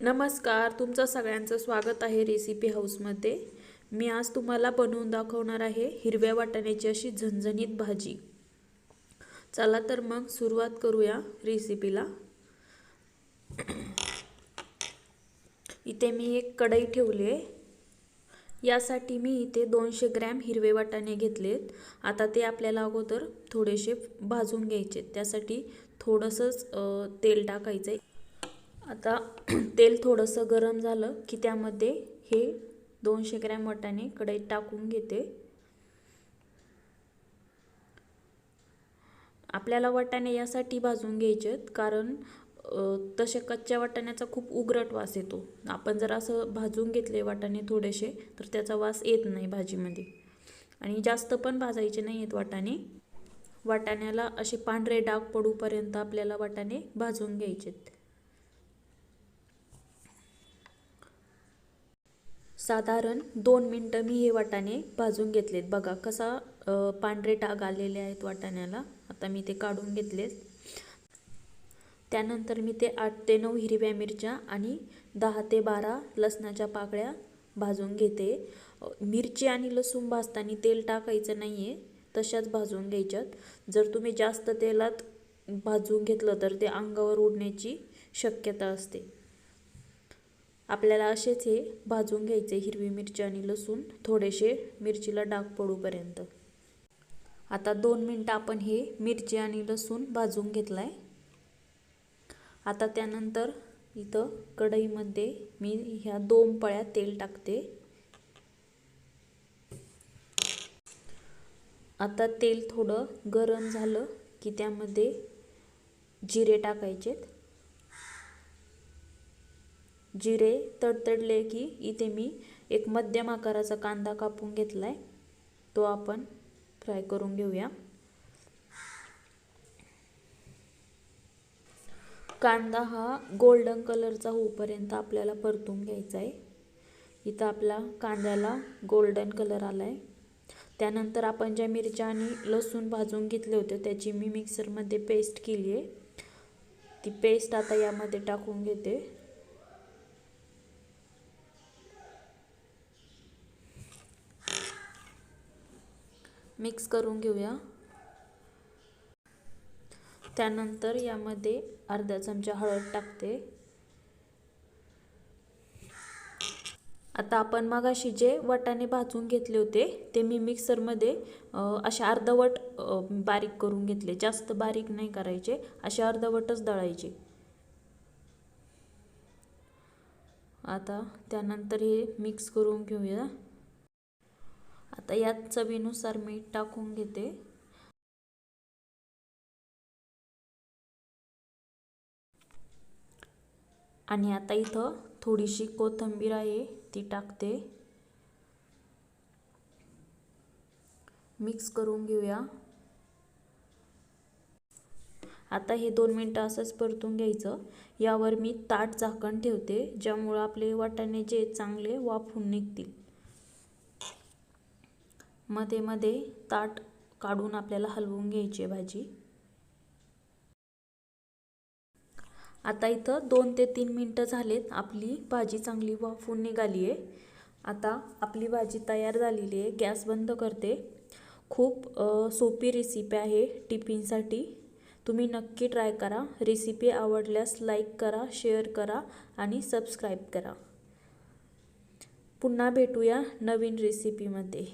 नमस्कार तुमचं सगळ्यांचं स्वागत आहे रेसिपी हाऊसमध्ये मी आज तुम्हाला बनवून दाखवणार आहे हिरव्या वाटाण्याची अशी झणझणीत भाजी. चला तर मग सुरुवात करूया रेसिपीला इथे मी एक कढई ठेवली आहे. यासाठी मी इथे दोनशे ग्रॅम हिरवे वाटाणे घेतलेत. आता ते आपल्याला अगोदर थोडेसे भाजून घ्यायचे त्यासाठी थोडंसंच तेल टाकायचं आहे आता तेल थोडंसं गरम झालं की त्यामध्ये हे दोनशे ग्रॅम वाटाणे कढईत टाकून घेते. आपल्याला वाटाणे यासाठी भाजून घ्यायचे आहेत कारण तसे कच्च्या वाटाण्याचा खूप उग्रट वास येतो. आपण जर असं भाजून घेतले वाटाणे थोडेसे तर त्याचा वास येत नाही भाजीमध्ये. आणि जास्त पण भाजायचे नाही आहेत वाटाणे. वाटाण्याला असे पांढरे डाग पडूपर्यंत आपल्याला वाटाणे भाजून घ्यायचे साधारण दोन मिनटं मी हे वाटाणे भाजून घेतलेत. बघा कसा पांढरे डाग आलेले आहेत वाटाण्याला. आता मी ते काढून घेतलेत. त्यानंतर मी ते आठ ते नऊ हिरव्या मिरच्या आणि दहा ते बारा लसणाच्या पाकळ्या भाजून घेते. मिरची आणि लसूण भाजताना तेल टाकायचं नाही आहे तशाच भाजून घ्यायच्यात. जर तुम्ही जास्त तेलात भाजून घेतलं तर ते अंगावर उडण्याची शक्यता असते. आपल्याला असेच हे भाजून घ्यायचे हिरवी मिरची आणि लसूण थोडेसे मिरचीला डाग पडूपर्यंत. आता दोन मिनटं आपण हे मिरची आणि लसूण भाजून घेतला आहे आता त्यानंतर इथं कढईमध्ये मी ह्या दोन पळ्या तेल टाकते. आता तेल थोडं गरम झालं की त्यामध्ये जिरे टाकायचेत. जिरे तडतडले की इथे मी एक मध्यम आकाराचा कांदा कापून घेतला आहे तो आपण फ्राय करून घेऊया. कांदा हा गोल्डन कलरचा होईपर्यंत आपल्याला परतून घ्यायचा आहे इथं आपला कांद्याला गोल्डन कलर आला आहे त्यानंतर आपण ज्या मिरच्या आणि लसूण भाजून घेतले होते त्याची मी मिक्सरमध्ये पेस्ट केली आहे ती पेस्ट आता यामध्ये टाकून घेते. मिक्स करून घेऊया. त्यानंतर यामध्ये अर्धा चमचा हळद टाकते. आता आपण मगाशी जे वटाने भाजून घेतले होते ते मी मिक्सरमध्ये असे अर्धवट बारीक करून घेतले. जास्त बारीक नाही करायचे असे अर्धवटच दळायचे. आता त्यानंतर हे मिक्स करून घेऊया. आता यात चवीनुसार मीठ टाकून घेते. आणि आता इथं थोडीशी कोथिंबीर आहे ती टाकते. मिक्स करून घेऊया. आता हे दोन मिनटं असंच परतून घ्यायचं. यावर मी ताट झाकण ठेवते ज्यामुळं आपले वाटाणे जे चांगले वाफून निघतील. मध्ये मध्ये ताट काढून आपल्याला हलवून घ्यायची भाजी. आता इथं दोन ते तीन मिनटं झालेत. आपली भाजी चांगली वाफून निघाली आहे. आता आपली भाजी तयार झालेली आहे. गॅस बंद करते. खूप सोपी रेसिपी आहे टिफिनसाठी तुम्ही नक्की ट्राय करा. रेसिपी आवडल्यास लाईक करा शेअर करा आणि सबस्क्राईब करा. पुन्हा भेटूया नवीन रेसिपीमध्ये